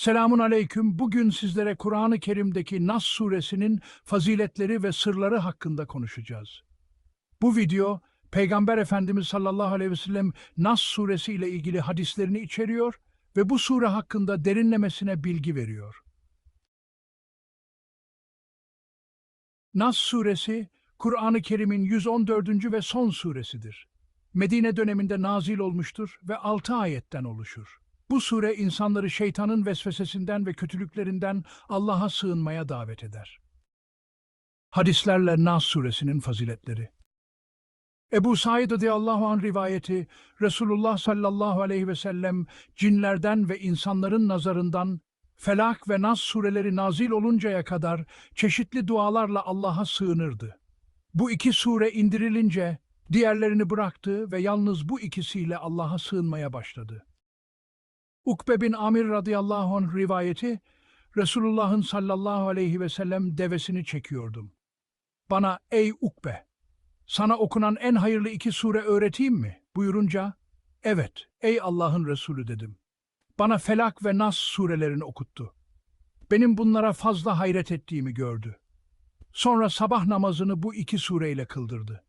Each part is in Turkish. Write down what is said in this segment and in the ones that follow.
Selamun aleyküm. Bugün sizlere Kur'an-ı Kerim'deki Nas suresinin faziletleri ve sırları hakkında konuşacağız. Bu video, Peygamber Efendimiz sallallahu aleyhi ve sellem Nas suresi ile ilgili hadislerini içeriyor ve bu sure hakkında derinlemesine bilgi veriyor. Nas suresi, Kur'an-ı Kerim'in 114. ve son suresidir. Medine döneminde nazil olmuştur ve 6 ayetten oluşur. Bu sure insanları şeytanın vesvesesinden ve kötülüklerinden Allah'a sığınmaya davet eder. Hadislerle Nas suresinin faziletleri Ebu Said radıyallahu anh rivayeti, Resulullah sallallahu aleyhi ve sellem cinlerden ve insanların nazarından Felak ve Nas sureleri nazil oluncaya kadar çeşitli dualarla Allah'a sığınırdı. Bu iki sure indirilince diğerlerini bıraktı ve yalnız bu ikisiyle Allah'a sığınmaya başladı. Ukbe bin Amir radıyallahu anh rivayeti, Resulullah'ın sallallahu aleyhi ve sellem devesini çekiyordum. Bana ey Ukbe, sana okunan en hayırlı iki sure öğreteyim mi? buyurunca, evet ey Allah'ın Resulü dedim. Bana Felak ve Nas surelerini okuttu. Benim bunlara fazla hayret ettiğimi gördü. Sonra sabah namazını bu iki sureyle kıldırdı.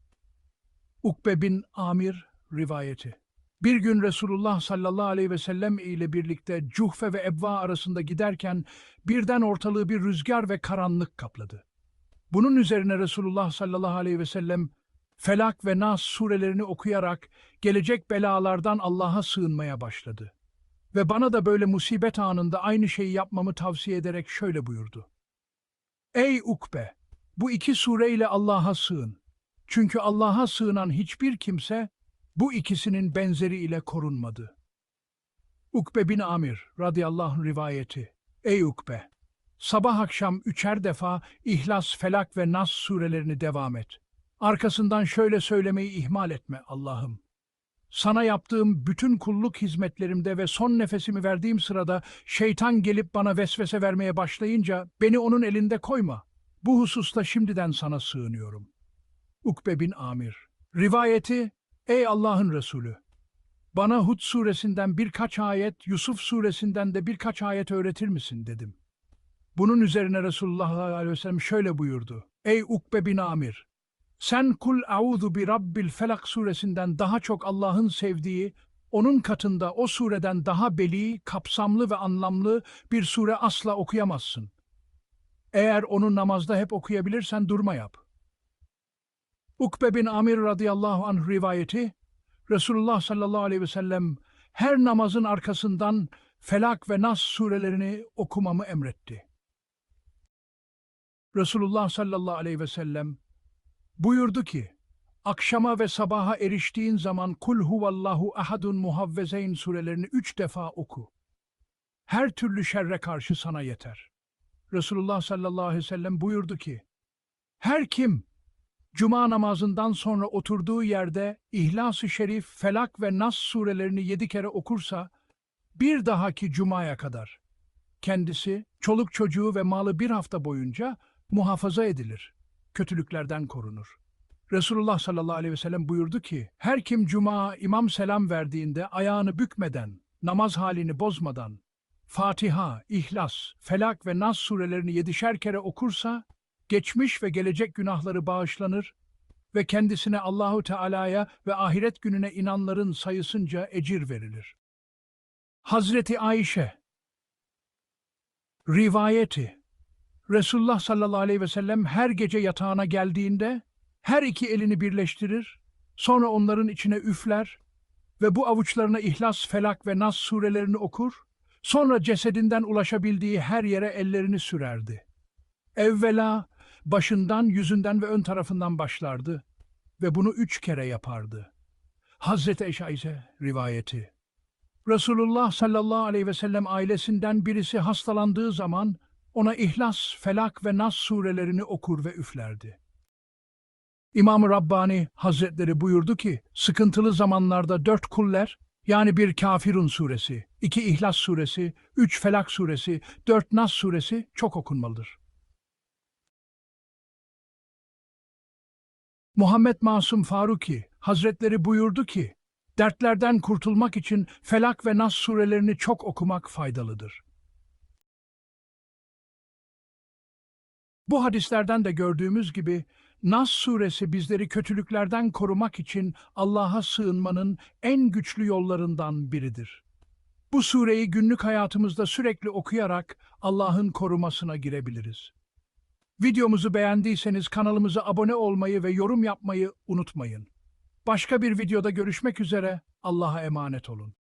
Ukbe bin Amir rivayeti. Bir gün Resulullah sallallahu aleyhi ve sellem ile birlikte Cuhfe ve Ebva arasında giderken birden ortalığı bir rüzgar ve karanlık kapladı. Bunun üzerine Resulullah sallallahu aleyhi ve sellem Felak ve Nas surelerini okuyarak gelecek belalardan Allah'a sığınmaya başladı. Ve bana da böyle musibet anında aynı şeyi yapmamı tavsiye ederek şöyle buyurdu. Ey Ukbe! Bu iki sureyle Allah'a sığın. Çünkü Allah'a sığınan hiçbir kimse bu ikisinin benzeri ile korunmadı. Ukbe bin Amir radıyallahu anh rivayeti. Ey Ukbe! Sabah akşam üçer defa İhlas, Felak ve Nas surelerini devam et. Arkasından şöyle söylemeyi ihmal etme Allah'ım. Sana yaptığım bütün kulluk hizmetlerimde ve son nefesimi verdiğim sırada şeytan gelip bana vesvese vermeye başlayınca beni onun elinde koyma. Bu hususta şimdiden sana sığınıyorum. Ukbe bin Amir Rivayeti Ey Allah'ın Resulü! Bana Hud suresinden birkaç ayet, Yusuf suresinden de birkaç ayet öğretir misin dedim. Bunun üzerine Resulullah aleyhi ve sellem şöyle buyurdu. Ey Ukbe bin Amir! Sen kul auzu bi rabbil felak suresinden daha çok Allah'ın sevdiği, onun katında o sureden daha beli, kapsamlı ve anlamlı bir sure asla okuyamazsın. Eğer onu namazda hep okuyabilirsen durma yap. Ukbe bin Amir radıyallahu anh rivayeti, Resulullah sallallahu aleyhi ve sellem her namazın arkasından Felak ve Nas surelerini okumamı emretti. Resulullah sallallahu aleyhi ve sellem buyurdu ki, akşama ve sabaha eriştiğin zaman Kul huvallahu ahadun muhavvezeyn surelerini üç defa oku. Her türlü şerre karşı sana yeter. Resulullah sallallahu aleyhi ve sellem buyurdu ki, her kim Cuma namazından sonra oturduğu yerde İhlas-ı Şerif, Felak ve Nas surelerini yedi kere okursa, bir dahaki Cuma'ya kadar kendisi, çoluk çocuğu ve malı bir hafta boyunca muhafaza edilir, kötülüklerden korunur. Resulullah sallallahu aleyhi ve sellem buyurdu ki, her kim Cuma imam selam verdiğinde ayağını bükmeden, namaz halini bozmadan, Fatiha, İhlas, Felak ve Nas surelerini yedişer kere okursa, geçmiş ve gelecek günahları bağışlanır ve kendisine Allahu Teala'ya ve ahiret gününe inanların sayısınca ecir verilir. Hazreti Ayşe Rivayeti Resulullah sallallahu aleyhi ve sellem her gece yatağına geldiğinde her iki elini birleştirir, sonra onların içine üfler ve bu avuçlarına İhlas, Felak ve Nas surelerini okur, sonra cesedinden ulaşabildiği her yere ellerini sürerdi. Evvela başından, yüzünden ve ön tarafından başlardı ve bunu üç kere yapardı. Hazreti Eşe ise rivayeti. Resulullah sallallahu aleyhi ve sellem ailesinden birisi hastalandığı zaman ona İhlas, Felak ve Nas surelerini okur ve üflerdi. İmam-ı Rabbani Hazretleri buyurdu ki, sıkıntılı zamanlarda dört kuller, yani bir Kafirun suresi, iki İhlas suresi, üç Felak suresi, dört Nas suresi çok okunmalıdır. Muhammed Masum Faruki Hazretleri buyurdu ki, dertlerden kurtulmak için Felak ve Nas surelerini çok okumak faydalıdır. Bu hadislerden de gördüğümüz gibi Nas suresi bizleri kötülüklerden korumak için Allah'a sığınmanın en güçlü yollarından biridir. Bu sureyi günlük hayatımızda sürekli okuyarak Allah'ın korumasına girebiliriz. Videomuzu beğendiyseniz kanalımıza abone olmayı ve yorum yapmayı unutmayın. Başka bir videoda görüşmek üzere, Allah'a emanet olun.